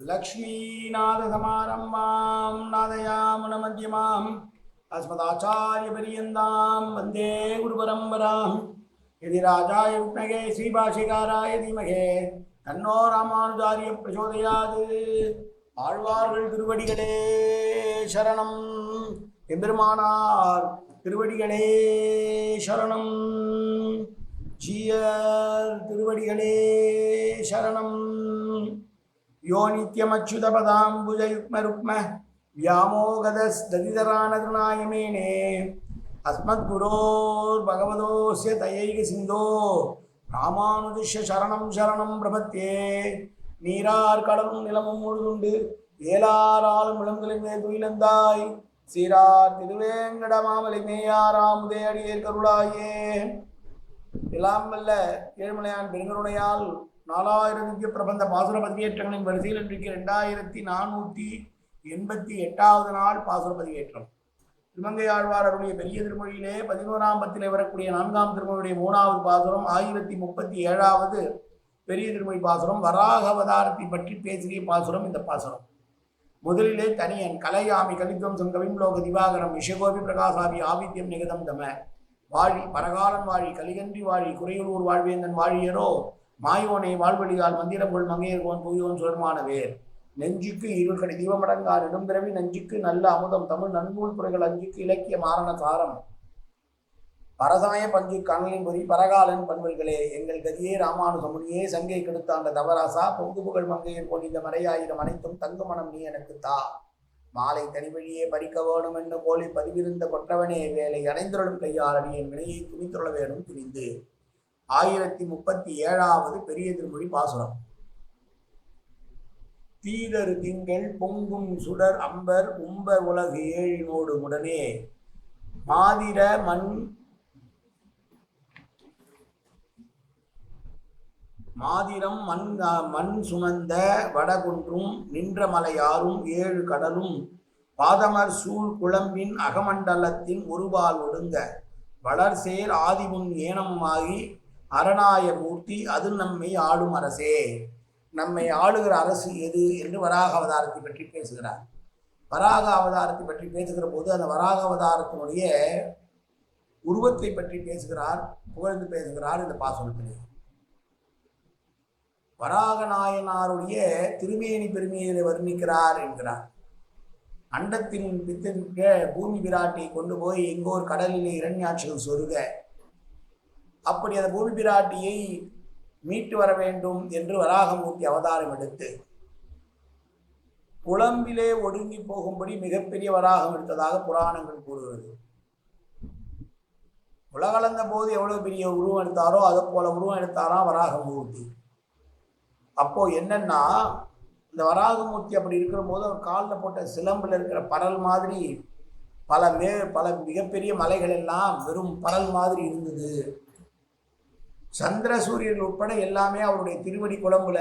लक्ष्मीनाथसमारम्भां नादयामुनमध्यमाम् अस्मदाचार्यपर्यन्तां वन्दे गुरुपरम्परां यदि राजाय विद्महे श्रीभाषिकाराय धीमहे தன்னோ ராமானுஜாரிய பிரச்சோதயாது ஆழ்வார்கள் திருவடிகளே சரணம் எம்பெருமானார் திருவடிகளே சரணம் ஜீயர் திருவடிகளே சரணம் யோ நித்யமச்சுதபதாம்புஜயுக்மருக்ம வியாமோகதஸ்ததிதரானதுநாயமேனே அஸ்மத்குரோர் பகவதோஸ்ய தயைக சிந்தோ ராமானுஜிஷ சரணம் சரணம் பிரபத்தே நீரார் கடலும் நிலமும் முழுதுண்டு ஏலாராலும் இளங்கலிங்கே துயிலந்தாய் சீரார் திருவேங்கட மாமலை மேயாராமுதே அடியே கருளாயே எல்லாம் வல்ல ஏழ்மலையான் பெருங்கருணையால் நாலாயிரம் நித்திய பிரபந்த பாசுர பதிவேற்றங்களின் வரிசையில் இன்றைக்கு ரெண்டாயிரத்தி நானூற்றி எண்பத்தி எட்டாவது நாள் பாசுர பதிவேற்றம். திருமங்கை ஆழ்வார் அவருடைய பெரிய திருமொழியிலே பதினோராம் பத்திலே வரக்கூடிய நான்காம் திருமொழியுடைய மூணாவது பாசுரம் ஆயிரத்தி முப்பத்தி ஏழாவது பெரிய திருமொழி பாசுரம் வராகவதாரத்தை பற்றி பேசுகிற பாசுரம் இந்த பாசுரம். முதலிலே தனியன் கலையாமி கலித்வம்சம் கவிம்லோக திவாகரம் விஷகோபி பிரகாசாபி ஆவித்யம் நிகதம் தம. வாழி பரகாலன் வாழி கலிகன்றி வாழி குறையூர் வாழ்வேந்தன் வாழியரோ மாயோனை வாழ்வழியால் மந்திரங்கொள் மங்கையர்கோன் புவியோன் சுரமானவேர் நெஞ்சுக்கு இருள்கடை தீபமடங்கார் இடம்பிறவி நஞ்சுக்கு நல்ல அமுதம் தமிழ் நன்னூல் துறைகள் அஞ்சுக்கு இலக்கிய மாரண சாரம். பரசமய பஞ்சு கணலின் பொறி பரகாலன் பண்பல்களே எங்கள் கதியே ராமானுசமுனியே சங்கை கெடுத்தாண்ட தவராசா பொங்கு புகழ் மங்கையர் கொண்ட இந்த மறையாயிரம் அனைத்தும் தங்கு மனம் நீ எனக்கு தா. மாலை தனிவழியே பறிக்க வேணும் என்று போலி பதிவிருந்த கொற்றவனே வேலை அடைந்துருளும் கையாளனியின் வினையை துணித்துள்ள வேணும் துணிந்து. ஆயிரத்தி முப்பத்தி ஏழாவது பெரிய திருமொழி பாசுரம். தீதரு திங்கள் பொங்கும் சுடர் அம்பர் உம்பர் உலகு ஏழினோடு உடனே. மாதிர மண் மாதிரம் மண் மண் சுமந்த வடகுன்றும் நின்ற மலையாறும் ஏழு கடலும். பாதமர் சூழ் குழம்பின் அகமண்டலத்தின் ஒருபால் ஒடுங்க. வளர்சேர் ஆதிமுன் ஏனமாகி அரணாய மூர்த்தி அது நம்மை ஆளும் அரசே. நம்மை ஆளுகிற அரசு எது என்று வராக அவதாரத்தை பற்றி பேசுகிறார். வராக அவதாரத்தை பற்றி பேசுகிற போது அந்த வராக அவதாரத்தினுடைய உருவத்தை பற்றி பேசுகிறார் புகழ்ந்து பேசுகிறார் இந்த பாசுரத்திலே. வராக நாயனாருடைய திருமேனி பெருமையிலே வர்ணிக்கிறார் என்கிறார். அண்டத்தின் பித்திருக்க பூமி பிராட்டியை கொண்டு போய் எங்கோ ஒரு கடலிலே இரண்யாட்சிகள் சொருக. அப்படி அந்த பூமி பிராட்டியை மீட்டு வர வேண்டும் என்று வராகமூர்த்தி அவதாரம் எடுத்து குழம்பிலே ஒடுங்கி போகும்படி மிகப்பெரிய வராகம் எடுத்ததாக புராணங்கள் கூறுகிறது. உலகளந்த போது எவ்வளவு பெரிய உருவம் எடுத்தாரோ அதை போல உருவம் எடுத்தாராம் வராகமூர்த்தி. அப்போ என்னன்னா இந்த வராகமூர்த்தி அப்படி இருக்கிற போது அவர் காலில் போட்ட சிலம்பில் இருக்கிற பரல் மாதிரி பல மே பல மிகப்பெரிய மலைகள் எல்லாம் வெறும் பரல் மாதிரி இருந்தது. சந்திர சூரியன் உட்பட எல்லாமே அவருடைய திருவடி குழம்புல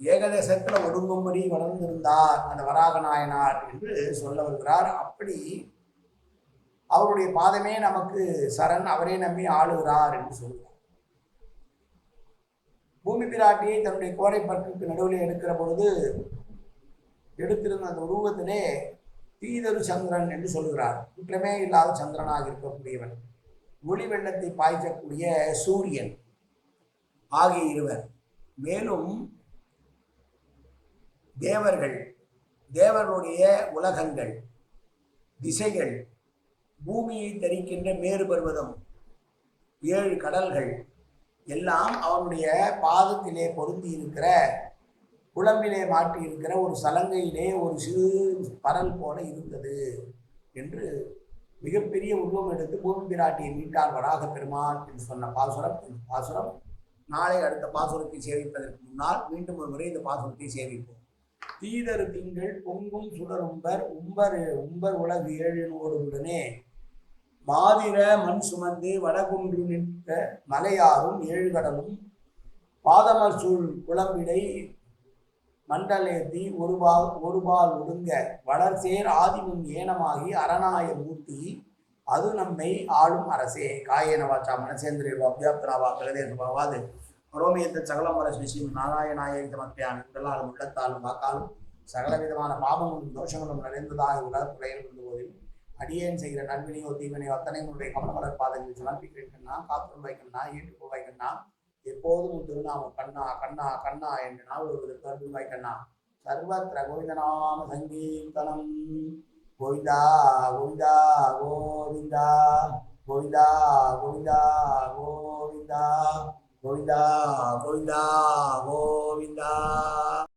ஏகதேசத்தில் ஒடுங்கும்படி வளர்ந்திருந்தார் அந்த வராக நாயனார் என்று சொல்ல வருகிறார். அப்படி அவருடைய பாதமே நமக்கு சரண் அவரே நம்பி ஆளுகிறார் என்று சொல்கிறார். பூமி பிராட்டியை தன்னுடைய கோரை பற்றுக்கு நடுவில் எடுக்கிற பொழுது எடுத்திருந்த அந்த உருவத்திலே தீதரு சந்திரன் என்று சொல்கிறார். குற்றமே இல்லாத சந்திரனாக இருக்கக்கூடியவன். ஒளி வெள்ளத்தை பாய்ச்சக்கூடிய சூரியன். ஆகிய இருவர் மேலும் தேவர்கள் தேவர்களுடைய உலகங்கள் திசைகள் பூமியை தரிக்கின்ற மேறு பர்வதம் ஏழு கடல்கள் எல்லாம் அவனுடைய பாதத்திலே பொருந்தி இருக்கிற குழம்பிலே மாட்டி இருக்கிற ஒரு சலங்கையிலே ஒரு சிறு பரல் போல இருந்தது என்று மிகப்பெரிய உருவம் எடுத்து பூமி பிராட்டியை மீட்டார் வராக பெருமான் என்று சொன்ன பாசுரம் பாசுரம் நாளை அடுத்த பாசுரத்தை சேவிப்பதற்கு முன்னால் மீண்டும் ஒரு முறை இந்த பாசுரத்தை சேவிப்போம். தீதர் திங்கள் பொங்கும் சுடர் உம்பர் உம்பர் உம்பர் உலகு ஏழினோடு உடனே மாதிர மண் சுமந்து வடகுன்று நின்ற மலையாரும் ஏழு கடலும் பாதமர் சூழ் குளம்பிடை மண்டலேத்தி ஒருபால் ஒருபால் ஒடுங்க வளர்சேர் ஆதிமுன் ஏனமாகி அரணாய மூர்த்தி அது நம்மை ஆளும் அரசே. காயேன வாச்சா மனசேந்திரேவா அபியாப்தனாவா கலதேசபாவாது புரோமியத்தை சகலம் வர ஸ்ரீ நாராயணாயை சமர்ப்பியாமி உடலாலும் உள்ளத்தாலும் வாக்காலும் சகல விதமான பாவங்களும் தோஷங்களும் நிறைந்ததாக உலகத்துறையில் இருந்த போதிலும் அடியேன் செய்கிற நண்பனையோ தீவினையோ அத்தனை உன்னுடைய கமலமலர் பாதங்கள் சமர்ப்பிக்கிறேன். கண்ணா காத்துள் வைக்கண்ணா ஏற்றுக்கொள்வாய் கண்ணா எப்போதும் திருநாம கண்ணா கண்ணா கண்ணா என்று நாள் ஒருவருக்கு அருள்வாய் சர்வத்திர கோவிந்தநாம சங்கீர்த்தனம். கோவிந்தா கோவிந்தா கோ da